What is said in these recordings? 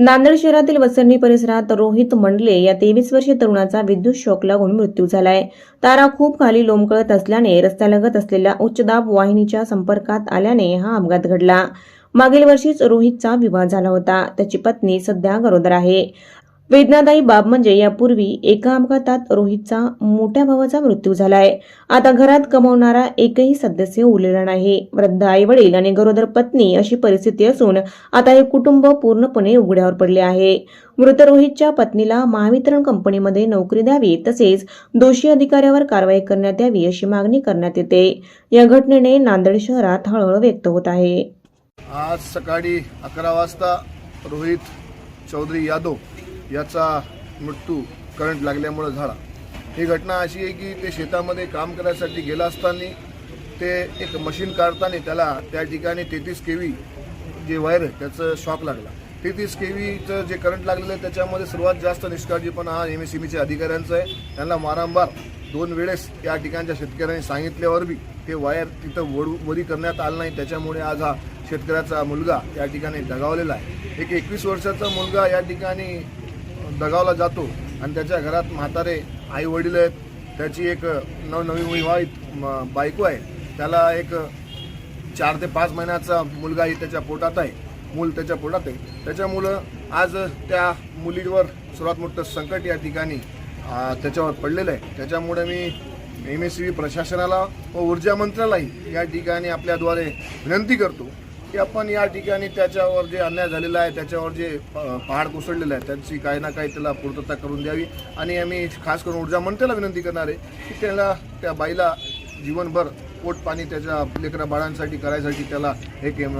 नांदेड शहरातील वसरणी परिसरात रोहित मंडले या तेवीस वर्षीय तरुणाचा विद्युत शॉक लागून मृत्यू झालाय. तारा खूप खाली लोंबकळत असल्याने रस्त्यालगत असलेल्या उच्चदाब वाहिनीच्या संपर्कात आल्याने हा अपघात घडला. मागील वर्षीच रोहितचा विवाह झाला होता. त्याची पत्नी सध्या गरोदर आहे. वेदनादायी बाब म्हणजे यापूर्वी एका अपघातात रोहितचा मोठ्या भावाचा मृत्यू झालाय. आता घरात कमावणारा एकही सदस्य उरलेला नाही. वृद्ध आई वडील आणि गरोदर पत्नी अशी परिस्थिती असून आता हे कुटुंब पूर्णपणे उघड्यावर पडले आहे. मृत रोहितच्या पत्नीला महावितरण कंपनीमध्ये नोकरी द्यावी तसेच दोषी अधिकाऱ्यावर कारवाई करण्यात यावी अशी मागणी करण्यात येते. या घटनेने नांदेड शहरात हळहळ व्यक्त होत आहे. आज सकाळी अकरा वाजता रोहित चौधरी यादव याचा मृत्यू करंट लागल्यामुळं झाला. ही घटना अशी आहे की ते शेतामध्ये काम करायसाठी गेला असताना ते एक मशीन काढताना त्याला त्या ठिकाणी तेहतीस के व्ही जे वायर आहे त्याचं शॉक लागला. तेहतीस के व्हीचं जे करंट लागलेलं आहे त्याच्यामध्ये सर्वात जास्त निष्काळजीपणा हा एम एस सी बीच्या अधिकाऱ्यांचा आहे. त्यांना वारंवार दोन वेळेस या ठिकाणच्या शेतकऱ्यांनी सांगितल्यावर बी ते वायर तिथं वडू वरी करण्यात आलं नाही. त्याच्यामुळे आज हा शेतकऱ्याचा मुलगा या ठिकाणी दगावलेला आहे. एक एकवीस वर्षाचा मुलगा या ठिकाणी दगावला जातो आणि त्याच्या घरात म्हातारे आई वडील आहेत. त्याची एक नवनवीन विवाहित म- बायको आहे. त्याला एक चार ते पाच महिन्याचा मुलगाही त्याच्या पोटात आहे. मूल त्याच्या पोटात आहे. त्याच्यामुळं आज त्या मुलीवर सर्वात मोठं संकट या ठिकाणी त्याच्यावर पडलेलं आहे. त्याच्यामुळे मी एम एस सी बी प्रशासनाला व ऊर्जा मंत्र्यालाही या ठिकाणी आपल्याद्वारे विनंती करतो की आपण या ठिकाणी त्याच्यावर जे अन्याय झालेला आहे त्याच्यावर जे प- पहाड कोसळलेलं आहे त्यांची काही ना काही त्याला पूर्तता करून द्यावी. आणि आम्ही खास करून ऊर्जा मंत्र्याला विनंती करणार आहे की त्याला त्या बाईला जीवनभर पोट पाणी त्याच्या लेकरा बाळांसाठी करायसाठी त्याला एक एम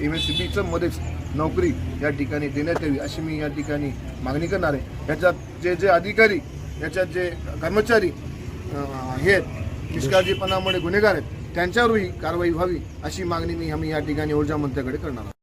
एम एस सी बीचं मध्येच नोकरी या ठिकाणी देण्यात यावी अशी मी या ठिकाणी मागणी करणार आहे. याच्यात जे जे अधिकारी याच्यात जे कर्मचारी हे आहेत निष्काळजीपणामुळे गुन्हेगार आहेत त्यांच्यावरही कारवाई व्हावी अशी मागणी मी आम्ही या ठिकाणी ऊर्जा मंत्र्याकडे करणार आहोत